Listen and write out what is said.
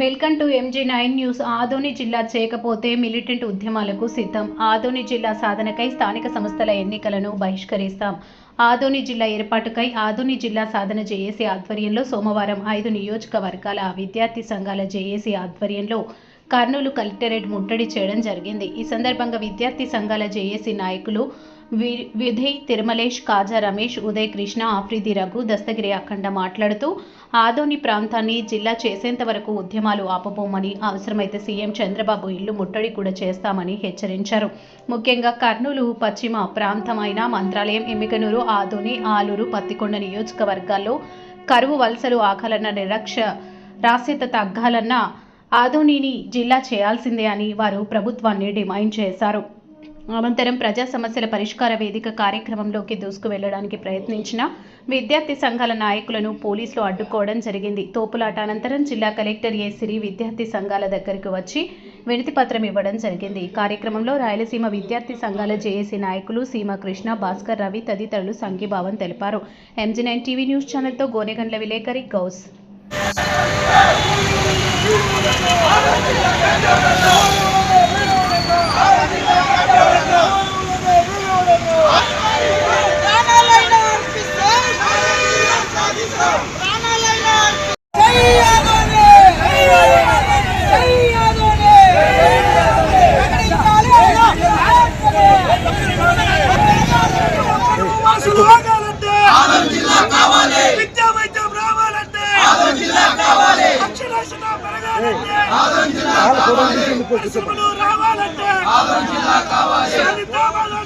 Welcome to MG nine news. Adoni జిల్లా చేయకపోతే militant ఉద్యమాలకు సిద్ధం. ఆదోని జిల్లా సాధనకై స్థానిక సంస్థల ఎన్నికలను బహిష్కరిస్తాం. ఆదోని జిల్లా ఏర్పాటుకై ఆదోని జిల్లా సాధన జేఏసీ ఆధ్వర్యంలో సోమవారం ఐదు నియోజకవర్గాల విద్యార్థి సంఘాల జేఏసీ ఆధ్వర్యంలో కర్నూలు కలెక్టరేట్ ముట్టడి చేయడం జరిగింది. ఈ సందర్భంగా విద్యార్థి సంఘాల జేఏసీ నాయకులు వి- విధయ్ తిరుమలేష్ కాజా రమేష్ ఉదయ్ కృష్ణ ఆఫ్రిది రఘు దస్తగిరి అఖండ మాట్లాడుతూ ఆదోని ప్రాంతాన్ని జిల్లా చేసేంత వరకు ఉద్యమాలు ఆపబోమని అవసరమైతే సీఎం చంద్రబాబు ఇల్లు ముట్టడి కూడా చేస్తామని హెచ్చరించారు. ముఖ్యంగా కర్నూలు పశ్చిమ ప్రాంతమైన మంత్రాలయం ఎమ్మికనూరు ఆదోని ఆలూరు పత్తికొండ నియోజకవర్గాల్లో కరువు వలసలు ఆకాలన్న నిరక్ష రాస్యత తగ్గాలన్న ఆదోనిని జిల్లా చేయాల్సిందే అని వారు ప్రభుత్వాన్ని డిమాండ్ చేశారు. అనంతరం ప్రజా సమస్యల పరిష్కార వేదిక కార్యక్రమంలోకి దూసుకువెళ్ళడానికి ప్రయత్నించిన విద్యార్థి సంఘాల నాయకులను పోలీసులు అడ్డుకోవడం జరిగింది. తోపులాట అనంతరం జిల్లా కలెక్టర్ ఏ సిరి విద్యార్థి సంఘాల దగ్గరకు వచ్చి వినతిపత్రం ఇవ్వడం జరిగింది. ఈ కార్యక్రమంలో రాయలసీమ విద్యార్థి సంఘాల జేఏసీ నాయకులు సీమ కృష్ణ భాస్కర్ రవి తదితరులు సంఘీభావం తెలిపారు. ఎంజీ నైన్ టీవీ న్యూస్ ఛానల్తో గోనెగండ్ల విలేకరి గౌస్. ఆదరణ జిల్లా కావాలి